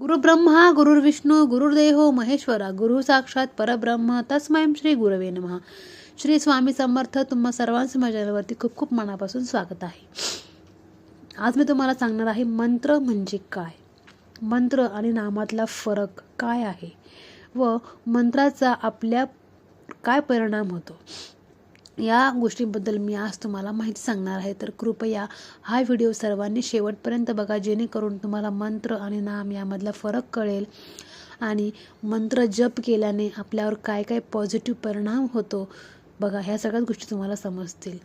गुरुब्रह्मा गुरुर्विष्णू गुरुर्देहो महेश्वरा गुरु साक्षात परब्रह्म तस्मै श्री गुरवे नमः. श्री स्वामी समर्थ तुम्हा सर्वांचं माझ्यावरती खूप खूप मनापासून स्वागत आहे. आज मी तुम्हाला सांगणार आहे मंत्र म्हणजे काय? मंत्र आणि नामातला फरक काय आहे? व मंत्राचा आपल्या काय परिणाम होतो? या गोष्टींबद्दल मी आज तुम्हाला माहिती सांगणार आहे. तर कृपया हा व्हिडिओ सर्वांनी शेवटपर्यंत बघा जेणेकरून तुम्हाला मंत्र आणि नाम यामधला फरक कळेल आणि मंत्र जप केल्याने आपल्यावर काय काय पॉझिटिव्ह परिणाम होतो बघा ह्या सगळ्याच गोष्टी तुम्हाला समजतील.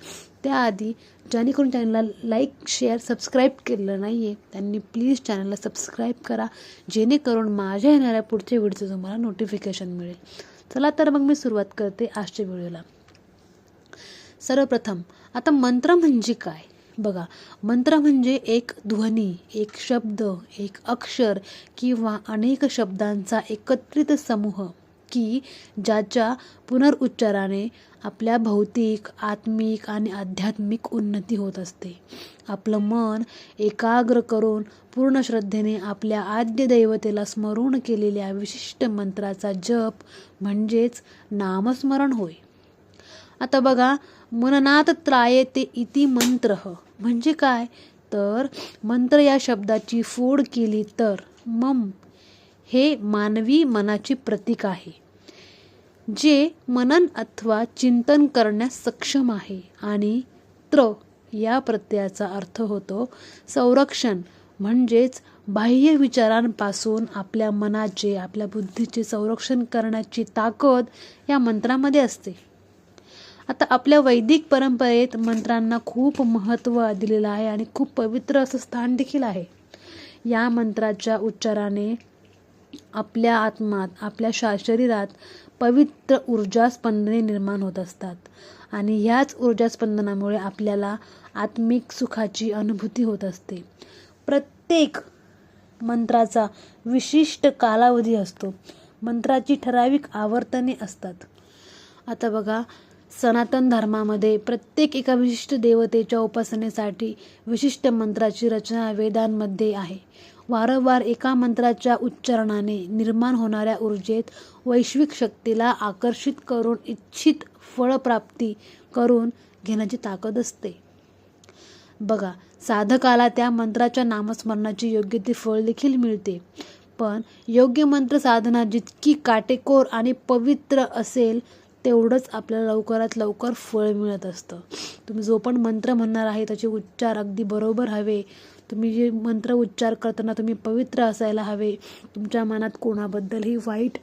त्याआधी जेणेकरून कोणी चॅनलला लाईक शेअर सबस्क्राईब केलेलं नाही आहे त्यांनी प्लीज चॅनलला सबस्क्राईब करा जेणेकरून माझ्या येणाऱ्या पुढच्या व्हिडिओचं तुम्हाला नोटिफिकेशन मिळेल. चला तर मग मी सुरुवात करते आजच्या व्हिडिओला. सर्वप्रथम आता मंत्र म्हणजे काय? बघा मंत्र म्हणजे एक ध्वनी एक शब्द एक अक्षर किंवा अनेक शब्दांचा एकत्रित समूह की ज्याच्या पुनरुच्चाराने आपल्या भौतिक आत्मिक आणि आध्यात्मिक उन्नती होत असते. आपलं मन एकाग्र करून पूर्ण श्रद्धेने आपल्या आद्य दैवतेला स्मरण केलेल्या विशिष्ट मंत्राचा जप म्हणजेच नामस्मरण होय. आता बघा मननात त्रायते इति मंत्र. म्हणजे काय? तर मंत्र या शब्दाची फोड केली तर मम हे मानवी मनाची प्रतीक आहे जे मनन अथवा चिंतन करण्यास सक्षम आहे. आणि त्र या प्रत्ययाचा अर्थ होतो संरक्षण म्हणजेच बाह्य विचारांपासून आपल्या मनाचे आपल्या बुद्धीचे संरक्षण करण्याची ताकद या मंत्रामध्ये असते. आता आपल्या वैदिक परंपरेत मंत्रांना खूप महत्त्व दिलेलं आहे आणि खूप पवित्र असं स्थान देखील आहे. या मंत्राच्या उच्चाराने आपल्या आत्मात आपल्या शा शरीरात पवित्र ऊर्जा स्पंदने निर्माण होत असतात. आणि ह्याच ऊर्जा स्पंदनामुळे आपल्याला आत्मिक सुखाची अनुभूती होत असते. प्रत्येक मंत्राचा विशिष्ट कालावधी असतो. मंत्राची ठराविक आवर्तने असतात. आता बघा सनातन धर्मामध्ये प्रत्येक एका विशिष्ट देवतेच्या उपासनेसाठी विशिष्ट मंत्राची रचना वेदांमध्ये आहे. वारंवार एका मंत्राच्या उच्चारणाने निर्माण होणाऱ्या ऊर्जेत वैश्विक शक्तीला आकर्षित करून इच्छित फळप्राप्ती करून घेण्याची ताकद असते. बघा साधकाला त्या मंत्राच्या नामस्मरणाची योग्य ते फळ देखील मिळते. पण योग्य मंत्र साधना जितकी काटेकोर आणि पवित्र असेल तेवढंच आपल्याला लवकरात लवकर फळ मिळत असतं. तुम्ही जो पण मंत्र म्हणणार आहे त्याचे उच्चार अगदी बरोबर हवे. तुम्ही जे मंत्र उच्चार करताना तुम्ही पवित्र असायला हवे. तुमच्या मनात कोणाबद्दलही वाईट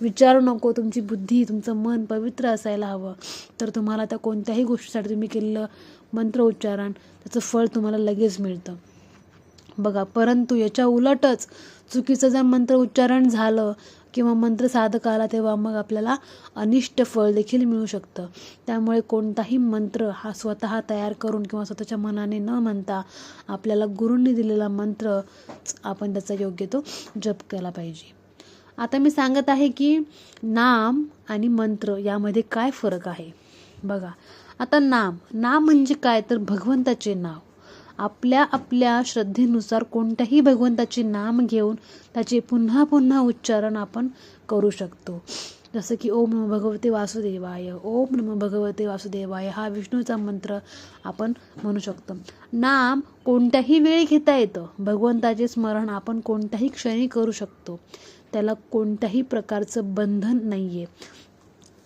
विचारू नको. तुमची बुद्धी तुमचं मन पवित्र असायला हवं. तर तुम्हाला त्या कोणत्याही गोष्टीसाठी तुम्ही केलेलं मंत्र उच्चारण त्याचं फळ तुम्हाला लगेच मिळतं. बघा परंतु याच्या उलटच चुकीचं जर मंत्र उच्चारण झालं किंवा मंत्र साधक आला तेव्हा मग आपल्याला अनिष्ट फळ देखील मिळू शकतं. त्यामुळे कोणताही मंत्र हा स्वतः तयार करून किंवा स्वतःच्या मनाने न म्हणता आपल्याला गुरूंनी दिलेला मंत्र आपण त्याचा योग्य तो जप केला पाहिजे. आता मी सांगत आहे की नाम आणि मंत्र यामध्ये काय फरक आहे? बघा आता नाम नाम म्हणजे काय? तर भगवंताचे नाव. आपल्या आपल्या श्रद्धेनुसार कोणत्याही भगवंताचे नाम घेऊन त्याचे पुन्हा पुन्हा उच्चारण आपण करू शकतो. जसं की ओम नम भगवते वासुदेवाय ओम नम भगवते वासुदेवाय हा विष्णूचा मंत्र आपण म्हणू शकतो. नाम कोणत्याही वेळी घेता येतं. भगवंताचे स्मरण आपण कोणत्याही क्षणी करू शकतो. त्याला कोणत्याही प्रकारचं बंधन नाही आहे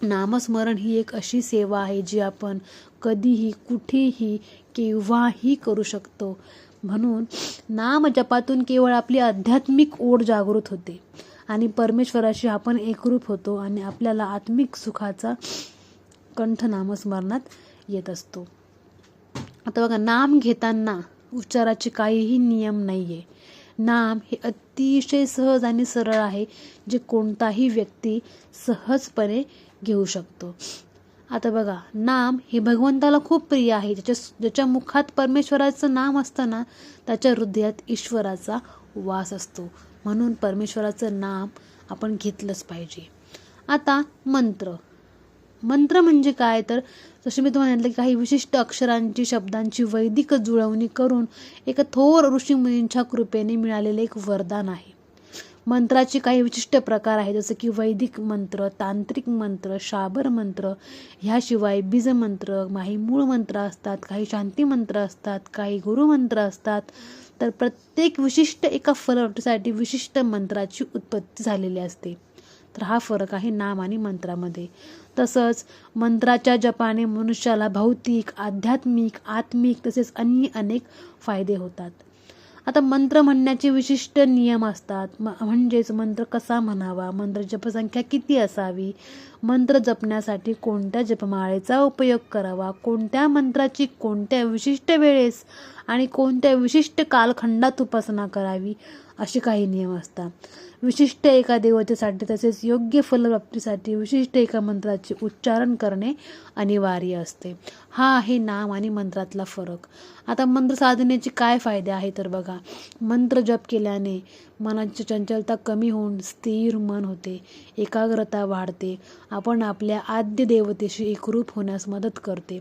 नामस्मरण ही एक अशी सेवा आहे जी आपण कधीही कुठेही केव्हाही करू शकतो. म्हणून नाम जपातून केवळ आपली आध्यात्मिक ओढ जागृत होते. आणि परमेश्वराशी आपण एकरूप होतो आणि आपल्याला आत्मिक सुखाचा कंठ नामस्मरणात येत असतो. आता बघा नाम घेताना उच्चाराचे काहीही नियम नाही आहे नाम हे अतिशय सहज आणि सरळ आहे जे कोणताही व्यक्ती सहजपणे घेऊ शकतो. आता बघा नाम हे भगवंताला खूप प्रिय आहे. ज्याच्या ज्याच्या मुखात परमेश्वराचं नाम असताना त्याच्या हृदयात ईश्वराचा वास असतो. म्हणून परमेश्वराचं नाम आपण घेतलंच पाहिजे. आता मंत्र. मंत्र म्हणजे काय? तर जसे मी तुम्हाला म्हटलं की काही विशिष्ट अक्षरांची शब्दांची वैदिक जुळवणी करून एका थोर ऋषीमुनींच्या कृपेने मिळालेले एक वरदान आहे. मंत्राचे काही विशिष्ट प्रकार आहेत जसं की वैदिक मंत्र तांत्रिक मंत्र शाबर मंत्र. ह्याशिवाय बीजमंत्र काही मूळ मंत्र असतात काही शांती मंत्र असतात काही गुरुमंत्र असतात. तर प्रत्येक विशिष्ट एका फलवटीसाठी विशिष्ट मंत्राची उत्पत्ती झालेली असते. तर हा फरक आहे नाम आणि मंत्रामध्ये. तसंच मंत्राच्या जपाने मनुष्याला भौतिक आध्यात्मिक आत्मिक तसेच अन्य अनेक फायदे होतात. आता मंत्र म्हणण्याचे विशिष्ट नियम असतात. म म्हणजेच मंत्र कसा म्हणावा? मंत्र जपसंख्या किती असावी? मंत्र जपण्यासाठी कोणत्या जपमाळेचा उपयोग करावा? कोणत्या मंत्राची कोणत्या विशिष्ट वेळेस आणि कोणत्या विशिष्ट कालखंडात उपासना करावी असे काही नियम असतात. विशिष्ट एका देवतेसाठी तसेच योग्य फलप्राप्तीसाठी विशिष्ट एका मंत्राचे उच्चारण करणे अनिवार्य असते. हा आहे नाम आणि मंत्रातला फरक. आता मंत्र साधनेचे काय फायदे आहे तर बघा. मंत्र जप केल्याने मनाची चंचलता कमी होऊन स्थिर मन होते एकाग्रता वाढते. आपण आपल्या आद्य देवतेशी एकरूप होण्यास मदत करते.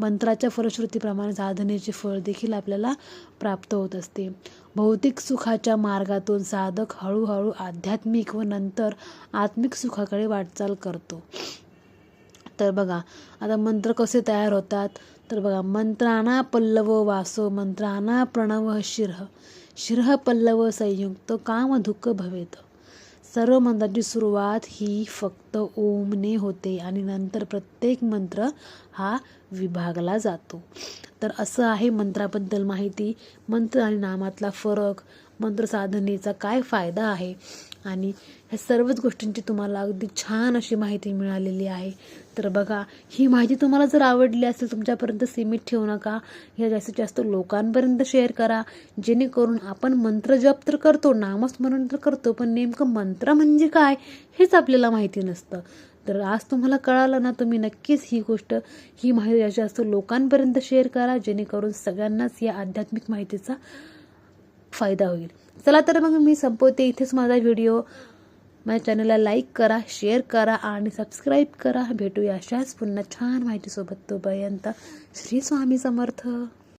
मंत्राच्या फलश्रुतीप्रमाणे साधनेचे फळ देखील आपल्याला प्राप्त होत असते. भौतिक सुखाच्या मार्गातून साधक हळूहळू आध्यात्मिक व नंतर आत्मिक सुखाकडे वाटचाल करतो. तर बघा आता मंत्र कसे तयार होतात? तर बघा मंत्राना पल्लव वासो मंत्राना प्रणव शिरह शिरहपल्लव संयुक्त काम दुःख भवेत. सर्व मंत्रांची सुरुवात ही फक्त ओमने होते आणि नंतर प्रत्येक मंत्र हा विभागला जातो. तर असं आहे मंत्राबद्दल माहिती. मंत्र आणि नामातला फरक मंत्र साधनेचा काय फायदा आहे? आणि ह्या सर्वच गोष्टींची तुम्हाला अगदी छान अशी माहिती मिळालेली आहे. तर बघा ही माहिती तुम्हाला जर आवडली असेल तुमच्यापर्यंत सीमित ठेवू नका. ह्या जास्तीत जास्त लोकांपर्यंत शेअर करा. जेणेकरून आपण मंत्र जप तर करतो नामस्मरण तर करतो पण नेमकं मंत्र म्हणजे काय हेच आपल्याला माहिती नसतं. तर आज तुम्हाला कळालं ना तुम्ही नक्कीच ही गोष्ट ही माहिती जास्तीत जास्त लोकांपर्यंत शेअर करा. जेणेकरून सगळ्यांनाच या आध्यात्मिक माहितीचा फायदा होईल. चला तर मग मी संपवते. इथेच माझा व्हिडिओ माझ्या चॅनलला लाईक करा शेअर करा आणि सबस्क्राईब करा. भेटूया अशाच पुन्हा छान माहितीसोबत तोपर्यंत. श्री स्वामी समर्थ.